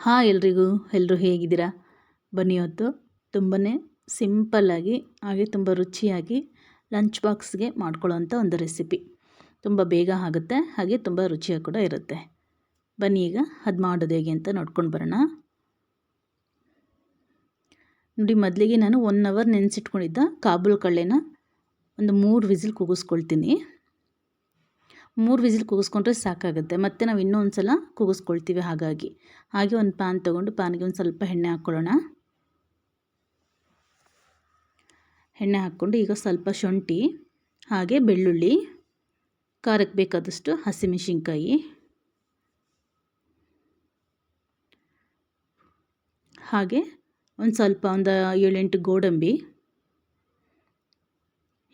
Hi ಎಲ್ರಿಗೂ ಎಲ್ಲರೂ ಹೇಗಿದ್ದೀರಾ? ಬನ್ನಿ ಹೊತ್ತು. ತುಂಬಾ ಸಿಂಪಲ್ಲಾಗಿ ಹಾಗೆ ತುಂಬ ರುಚಿಯಾಗಿ ಲಂಚ್ ಬಾಕ್ಸ್ಗೆ ಮಾಡ್ಕೊಳ್ಳೋವಂಥ ಒಂದು ರೆಸಿಪಿ. ತುಂಬ ಬೇಗ ಆಗುತ್ತೆ, ಹಾಗೆ ತುಂಬ ರುಚಿಯಾಗಿ ಕೂಡ ಇರುತ್ತೆ. ಬನ್ನಿ ಈಗ, ಅದು ಮಾಡೋದು ಹೇಗೆ ಅಂತ ನೋಡ್ಕೊಂಡು ಬರೋಣ. ನೋಡಿ, ಮೊದಲಿಗೆ ನಾನು ಒನ್ ಅವರ್ ನೆನೆಸಿಟ್ಕೊಂಡಿದ್ದ ಕಾಬೂಲ್ ಕಳ್ಳೆನ ಒಂದು ಮೂರು ವಿಸಿಲ್ ಕೂಗಿಸ್ಕೊಳ್ತೀನಿ ಮೂರು ವಿಸಿಲ್ ಕೂಗಿಸ್ಕೊಂಡ್ರೆ ಸಾಕಾಗುತ್ತೆ. ಮತ್ತು ನಾವು ಇನ್ನೊಂದು ಸಲ ಕೂಗಿಸ್ಕೊಳ್ತೀವಿ ಹಾಗಾಗಿ. ಹಾಗೆ ಒಂದು ಪ್ಯಾನ್ ತೊಗೊಂಡು ಪ್ಯಾನ್ಗೆ ಒಂದು ಸ್ವಲ್ಪ ಎಣ್ಣೆ ಹಾಕ್ಕೊಳ್ಳೋಣ. ಎಣ್ಣೆ ಹಾಕ್ಕೊಂಡು ಈಗ ಸ್ವಲ್ಪ ಶುಂಠಿ, ಹಾಗೆ ಬೆಳ್ಳುಳ್ಳಿ ಖಾರಕ್ಕೆ ಬೇಕಾದಷ್ಟು ಹಸಿಮೆಣಸಿನ್ಕಾಯಿ, ಹಾಗೆ ಒಂದು ಸ್ವಲ್ಪ ಒಂದು ಏಳೆಂಟು ಗೋಡಂಬಿ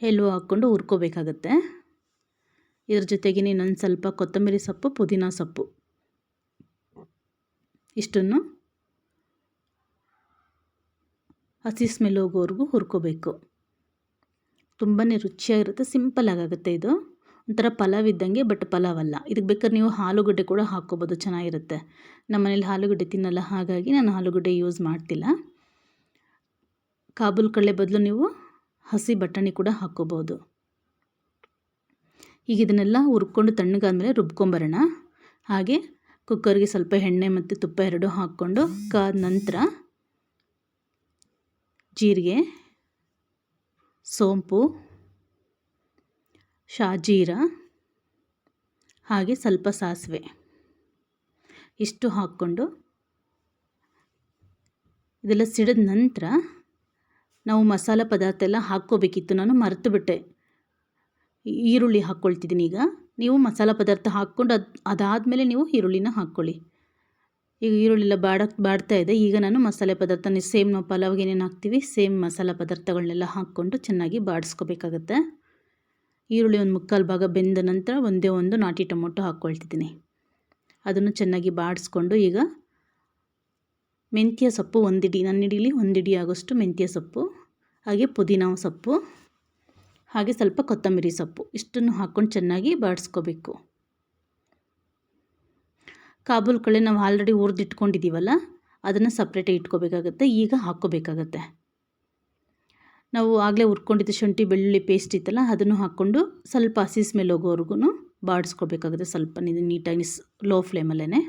ಎಲ್ಲೂ ಹಾಕ್ಕೊಂಡು ಹುರ್ಕೋಬೇಕಾಗತ್ತೆ. ಇದ್ರ ಜೊತೆಗೆ ಇನ್ನೊಂದು ಸ್ವಲ್ಪ ಕೊತ್ತಂಬರಿ ಸೊಪ್ಪು, ಪುದೀನ ಸೊಪ್ಪು. ಇಷ್ಟನ್ನು ಹಸಿ ಸ್ಮೆಲ್ ಹೋಗೋವರೆಗೂ ಹುರ್ಕೋಬೇಕು. ತುಂಬಾ ರುಚಿಯಾಗಿರುತ್ತೆ ಸಿಂಪಲ್ ಇದು. ಒಂಥರ ಪಲಾವ್ ಇದ್ದಂಗೆ ಬಟ್ ಪಲಾವ್ ಅಲ್ಲ. ಇದಕ್ಕೆ ಬೇಕಾದ್ರೆ ನೀವು ಆಲೂಗಡ್ಡೆ ಕೂಡ ಹಾಕ್ಕೋಬೋದು, ಚೆನ್ನಾಗಿರುತ್ತೆ. ನಮ್ಮ ಮನೇಲಿ ಆಲೂಗಡ್ಡೆ ತಿನ್ನಲ್ಲ, ಹಾಗಾಗಿ ನಾನು ಆಲೂಗಡ್ಡೆ ಯೂಸ್ ಮಾಡ್ತಿಲ್ಲ. ಕಾಬೂಲ್ ಕಡಲೆ ಬದಲು ನೀವು ಹಸಿ ಬಟಾಣಿ ಕೂಡ ಹಾಕ್ಕೋಬೋದು. ಈಗ ಇದನ್ನೆಲ್ಲ ಹುರ್ಕೊಂಡು ತಣ್ಣಗಾದ್ಮೇಲೆ ರುಬ್ಕೊಂಬರೋಣ. ಹಾಗೆ ಕುಕ್ಕರ್ಗೆ ಸ್ವಲ್ಪ ಎಣ್ಣೆ ಮತ್ತು ತುಪ್ಪ ಎರಡು ಹಾಕ್ಕೊಂಡು ಕಾದ ನಂತರ ಜೀರಿಗೆ, ಸೋಂಪು, ಶಾಜೀರ, ಹಾಗೆ ಸ್ವಲ್ಪ ಸಾಸಿವೆ ಇಷ್ಟು ಹಾಕ್ಕೊಂಡು ಇದೆಲ್ಲ ಸಿಡಿದ ನಂತರ ನಾವು ಮಸಾಲ ಪದಾರ್ಥ ಎಲ್ಲ ಹಾಕ್ಕೋಬೇಕಿತ್ತು. ನಾನು ಮರೆತು ಬಿಟ್ಟೆ. ಈರುಳ್ಳಿ ಹಾಕ್ಕೊಳ್ತಿದ್ದೀನಿ ಈಗ. ನೀವು ಮಸಾಲ ಪದಾರ್ಥ ಹಾಕ್ಕೊಂಡು ಅದು, ಅದಾದಮೇಲೆ ನೀವು ಈರುಳ್ಳಿನ ಹಾಕ್ಕೊಳ್ಳಿ. ಈಗ ಈರುಳ್ಳಿಲ್ಲ ಬಾಡಕ್ ಬಾಡ್ತಾ ಇದೆ. ಈಗ ನಾನು ಮಸಾಲೆ ಪದಾರ್ಥನ ಸೇಮ್ ನಾವು ಪಲಾವ್ಗೆ ಏನೇನು ಹಾಕ್ತೀವಿ, ಸೇಮ್ ಮಸಾಲೆ ಪದಾರ್ಥಗಳನ್ನೆಲ್ಲ ಹಾಕ್ಕೊಂಡು ಚೆನ್ನಾಗಿ ಬಾಡಿಸ್ಕೋಬೇಕಾಗತ್ತೆ. ಈರುಳ್ಳಿ ಒಂದು ಮುಕ್ಕಾಲು ಭಾಗ ಬೆಂದ ನಂತರ ಒಂದೇ ಒಂದು ನಾಟಿ ಟೊಮೊಟೊ ಹಾಕ್ಕೊಳ್ತಿದ್ದೀನಿ. ಅದನ್ನು ಚೆನ್ನಾಗಿ ಬಾಡಿಸ್ಕೊಂಡು ಈಗ ಮೆಂತ್ಯ ಸೊಪ್ಪು ಒಂದಿಡಿ ನನ್ನಿಡೀಲಿ ಒಂದಿಡಿ ಆಗೋಷ್ಟು ಮೆಂತ್ಯ ಸೊಪ್ಪು, ಹಾಗೆ ಪುದೀನ ಸೊಪ್ಪು. ಹಾಗೆ ಸ್ವಲ್ಪ ಕೊತ್ತಂಬರಿ ಸೊಪ್ಪು. ಇಷ್ಟನ್ನು ಹಾಕ್ಕೊಂಡು ಚೆನ್ನಾಗಿ ಬಾಡಿಸ್ಕೋಬೇಕು. ಕಾಬೂಲ್ ಕಳೆ ನಾವು ಆಲ್ರೆಡಿ ಹುರಿದಿಟ್ಕೊಂಡಿದ್ದೀವಲ್ಲ, ಅದನ್ನು ಸಪ್ರೇಟಾಗಿ ಇಟ್ಕೋಬೇಕಾಗತ್ತೆ. ಈಗ ಹಾಕ್ಕೋಬೇಕಾಗತ್ತೆ. ನಾವು ಆಗಲೇ ಹುರ್ಕೊಂಡಿದ್ದ ಶುಂಠಿ ಬೆಳ್ಳುಳ್ಳಿ ಪೇಸ್ಟ್ ಇತ್ತಲ್ಲ, ಅದನ್ನು ಹಾಕ್ಕೊಂಡು ಸ್ವಲ್ಪ ಹಸಿ ಸ್ಮೆಲ್ ಹೋಗೋವರೆಗೂ ಬಾಡಿಸ್ಕೋಬೇಕಾಗುತ್ತೆ. ಸ್ವಲ್ಪ ನೀಟಾಗಿ ಲೋ ಫ್ಲೇಮಲ್ಲೇ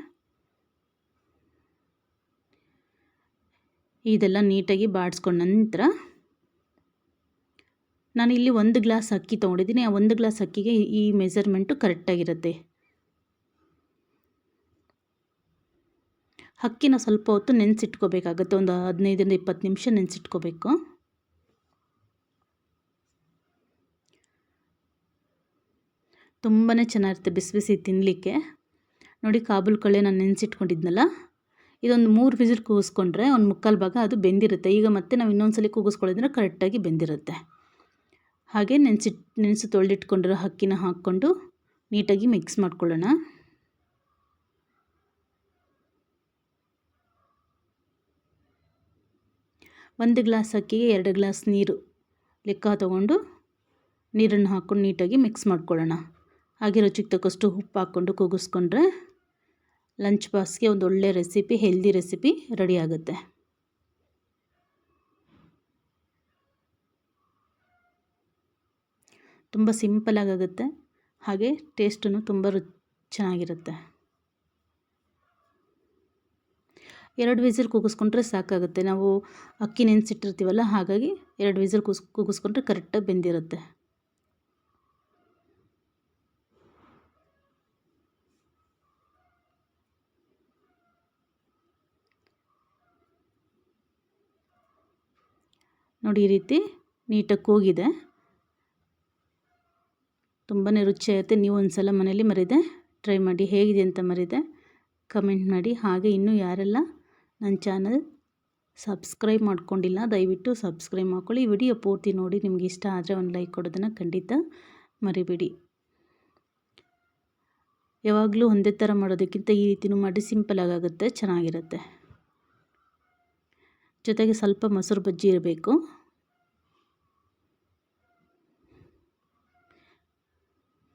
ಇದೆಲ್ಲ ನೀಟಾಗಿ ಬಾಡಿಸ್ಕೊಂಡ ನಂತರ ನಾನು ಇಲ್ಲಿ ಒಂದು ಗ್ಲಾಸ್ ಅಕ್ಕಿ ತೊಗೊಂಡಿದ್ದೀನಿ. ಆ ಒಂದು ಗ್ಲಾಸ್ ಅಕ್ಕಿಗೆ ಈ ಮೆಸರ್ಮೆಂಟು ಕರೆಕ್ಟಾಗಿರುತ್ತೆ. ಅಕ್ಕಿನ ಸ್ವಲ್ಪ ಹೊತ್ತು ನೆನೆಸಿಟ್ಕೋಬೇಕಾಗತ್ತೆ. ಒಂದು ಹದಿನೈದರಿಂದ ಇಪ್ಪತ್ತು ನಿಮಿಷ ನೆನೆಸಿಟ್ಕೋಬೇಕು. ತುಂಬಾ ಚೆನ್ನಾಗಿರುತ್ತೆ ಬಿಸಿ ಬಿಸಿ ತಿನ್ನಲಿಕ್ಕೆ ನೋಡಿ, ಕಾಬೂಲ್ ಕಳೆ ನಾನು ನೆನೆಸಿಟ್ಕೊಂಡಿದ್ನಲ್ಲ? ಇದೊಂದು ಮೂರು ವಿಸಿಲ್ ಕೂಗಿಸ್ಕೊಂಡ್ರೆ ಒಂದು ಮುಕ್ಕಾಲು ಭಾಗ ಅದು ಬೆಂದಿರುತ್ತೆ. ಈಗ ಮತ್ತೆ ನಾವು ಇನ್ನೊಂದು ಸಲ ಕೂಗಿಸ್ಕೊಳ್ಳೋದ್ರೆ ಕರೆಕ್ಟಾಗಿ ಬೆಂದಿರುತ್ತೆ. ಹಾಗೆ ನೆನೆಸಿ ನೆನೆಸಿ ತೊಳೆದಿಟ್ಕೊಂಡಿರೋ ಅಕ್ಕಿನ ಹಾಕ್ಕೊಂಡು ನೀಟಾಗಿ ಮಿಕ್ಸ್ ಮಾಡ್ಕೊಳ್ಳೋಣ. ಒಂದು ಗ್ಲಾಸ್ ಅಕ್ಕಿಗೆ ಎರಡು ಗ್ಲಾಸ್ ನೀರು ಲೆಕ್ಕ ತಗೊಂಡು ನೀರನ್ನು ಹಾಕ್ಕೊಂಡು ನೀಟಾಗಿ ಮಿಕ್ಸ್ ಮಾಡ್ಕೊಳ್ಳೋಣ. ಹಾಗೆ ರುಚಿಗೆ ತಕ್ಕಷ್ಟು ಉಪ್ಪು ಹಾಕ್ಕೊಂಡು ಕೂಗಿಸ್ಕೊಂಡ್ರೆ ಲಂಚ್ ಬಾಕ್ಸ್ಗೆ ಒಂದು ಒಳ್ಳೆ ರೆಸಿಪಿ, ಹೆಲ್ದಿ ರೆಸಿಪಿ ರೆಡಿ ಆಗುತ್ತೆ. ತುಂಬ ಸಿಂಪಲಾಗುತ್ತೆ ಹಾಗೆ ಟೇಸ್ಟೂ ತುಂಬ ರು, ಚೆನ್ನಾಗಿರುತ್ತೆ. ಎರಡು ವಿಸಿಲ್ ಕೂಗಿಸ್ಕೊಂಡ್ರೆ ಸಾಕಾಗುತ್ತೆ. ನಾವು ಅಕ್ಕಿ ನೆನೆಸಿಟ್ಟಿರ್ತೀವಲ್ಲ, ಹಾಗಾಗಿ ಎರಡು ವಿಸಿಲ್ ಕೂಸ್, ಕೂಗಿಸ್ಕೊಂಡ್ರೆ ಕರೆಕ್ಟಾಗಿ ಬೆಂದಿರುತ್ತೆ. ನೋಡಿ ಈ ರೀತಿ ನೀಟಾಗಿ ಕೂಗಿದೆ. ತುಂಬಾ ರುಚಿಯಾಗುತ್ತೆ ನೀವು ಒಂದು ಸಲ ಮನೇಲಿ ಮರಿದೆ ಟ್ರೈ ಮಾಡಿ. ಹೇಗಿದೆ ಅಂತ ಮರಿದೆ ಕಮೆಂಟ್ ಮಾಡಿ. ಹಾಗೆ ಇನ್ನೂ ಯಾರೆಲ್ಲ ನನ್ನ ಚಾನಲ್ ಸಬ್ಸ್ಕ್ರೈಬ್ ಮಾಡ್ಕೊಂಡಿಲ್ಲ, ದಯವಿಟ್ಟು ಸಬ್ಸ್ಕ್ರೈಬ್ ಮಾಡ್ಕೊಳ್ಳಿ. ವಿಡಿಯೋ ಪೂರ್ತಿ ನೋಡಿ. ನಿಮ್ಗೆ ಇಷ್ಟ ಆದರೆ ಒಂದು ಲೈಕ್ ಕೊಡೋದನ್ನು ಖಂಡಿತ ಮರಿಬೇಡಿ. ಯಾವಾಗಲೂ ಒಂದೇ ಥರ ಮಾಡೋದಕ್ಕಿಂತ ಈ ರೀತಿನೂ ಮಾಡಿ ಸಿಂಪಲ್ ಆಗುತ್ತೆ, ಚೆನ್ನಾಗಿರುತ್ತೆ. ಜೊತೆಗೆ ಸ್ವಲ್ಪ ಮೊಸರು ಬಜ್ಜಿ ಇರಬೇಕು.